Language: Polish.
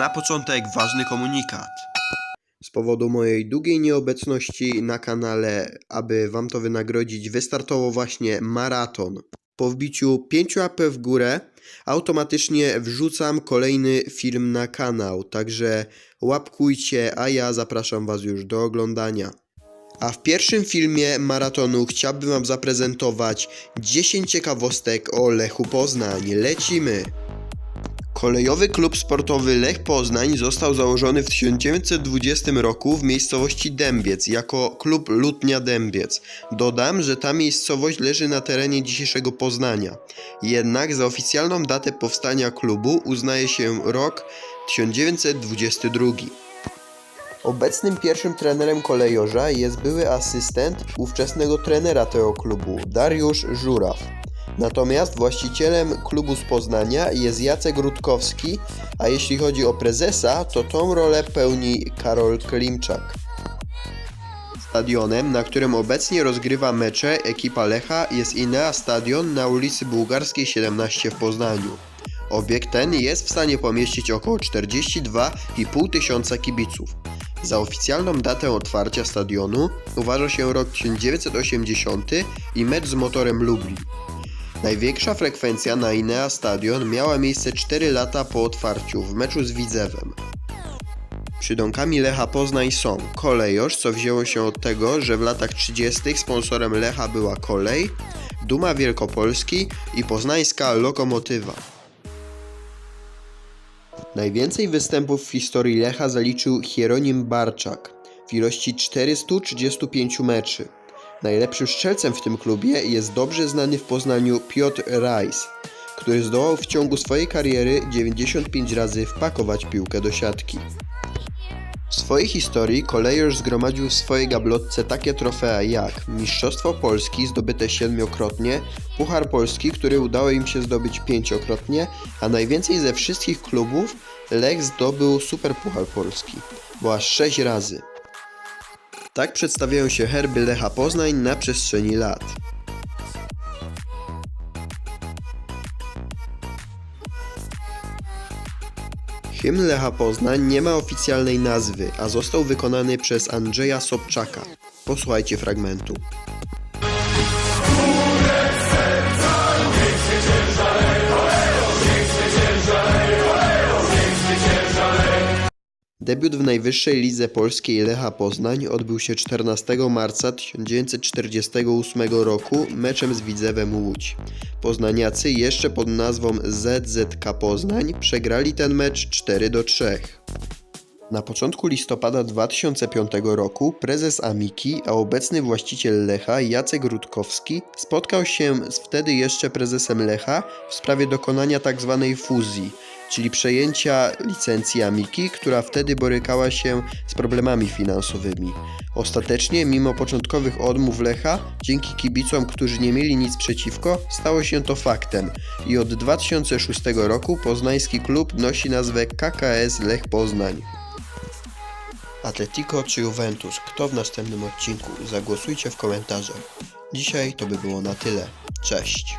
Na początek ważny komunikat. Z powodu mojej długiej nieobecności na kanale, aby Wam to wynagrodzić, wystartował właśnie maraton. Po wbiciu 5 łapek w górę automatycznie wrzucam kolejny film na kanał, także łapkujcie, a ja zapraszam Was już do oglądania. A w pierwszym filmie maratonu chciałbym Wam zaprezentować 10 ciekawostek o Lechu Poznań. Lecimy! Kolejowy klub sportowy Lech Poznań został założony w 1920 roku w miejscowości Dębiec jako klub Lutnia Dębiec. Dodam, że ta miejscowość leży na terenie dzisiejszego Poznania. Jednak za oficjalną datę powstania klubu uznaje się rok 1922. Obecnym pierwszym trenerem kolejorza jest były asystent ówczesnego trenera tego klubu, Dariusz Żuraw. Natomiast właścicielem klubu z Poznania jest Jacek Rutkowski, a jeśli chodzi o prezesa, to tą rolę pełni Karol Klimczak. Stadionem, na którym obecnie rozgrywa mecze ekipa Lecha jest Inea Stadion na ulicy Bułgarskiej 17 w Poznaniu. Obiekt ten jest w stanie pomieścić około 42,5 tysiąca kibiców. Za oficjalną datę otwarcia stadionu uważa się rok 1980 i mecz z motorem Lublin. Największa frekwencja na Inea Stadion miała miejsce 4 lata po otwarciu w meczu z Widzewem. Przydomkami Lecha Poznań są Kolejorz, co wzięło się od tego, że w latach 30. sponsorem Lecha była kolej, Duma Wielkopolski i poznańska Lokomotywa. Najwięcej występów w historii Lecha zaliczył Hieronim Barczak w ilości 435 meczy. Najlepszym strzelcem w tym klubie jest dobrze znany w Poznaniu Piotr Reis, który zdołał w ciągu swojej kariery 95 razy wpakować piłkę do siatki. Swojej historii kolejorz zgromadził w swojej gablotce takie trofea jak Mistrzostwo Polski zdobyte siedmiokrotnie, Puchar Polski, który udało im się zdobyć pięciokrotnie, a najwięcej ze wszystkich klubów Lech zdobył Superpuchar Polski, bo aż 6 razy. Tak przedstawiają się herby Lecha Poznań na przestrzeni lat. Hymn Lecha Poznań nie ma oficjalnej nazwy, a został wykonany przez Andrzeja Sobczaka. Posłuchajcie fragmentu. Debiut w najwyższej lidze polskiej Lecha Poznań odbył się 14 marca 1948 roku meczem z Widzewem Łódź. Poznaniacy jeszcze pod nazwą ZZK Poznań przegrali ten mecz 4 do 3. Na początku listopada 2005 roku prezes Amiki, a obecny właściciel Lecha Jacek Rutkowski spotkał się z wtedy jeszcze prezesem Lecha w sprawie dokonania tzw. fuzji, czyli przejęcia licencji Amiki, która wtedy borykała się z problemami finansowymi. Ostatecznie, mimo początkowych odmów Lecha, dzięki kibicom, którzy nie mieli nic przeciwko, stało się to faktem i od 2006 roku poznański klub nosi nazwę KKS Lech Poznań. Atletico czy Juventus? Kto w następnym odcinku? Zagłosujcie w komentarzach. Dzisiaj to by było na tyle. Cześć!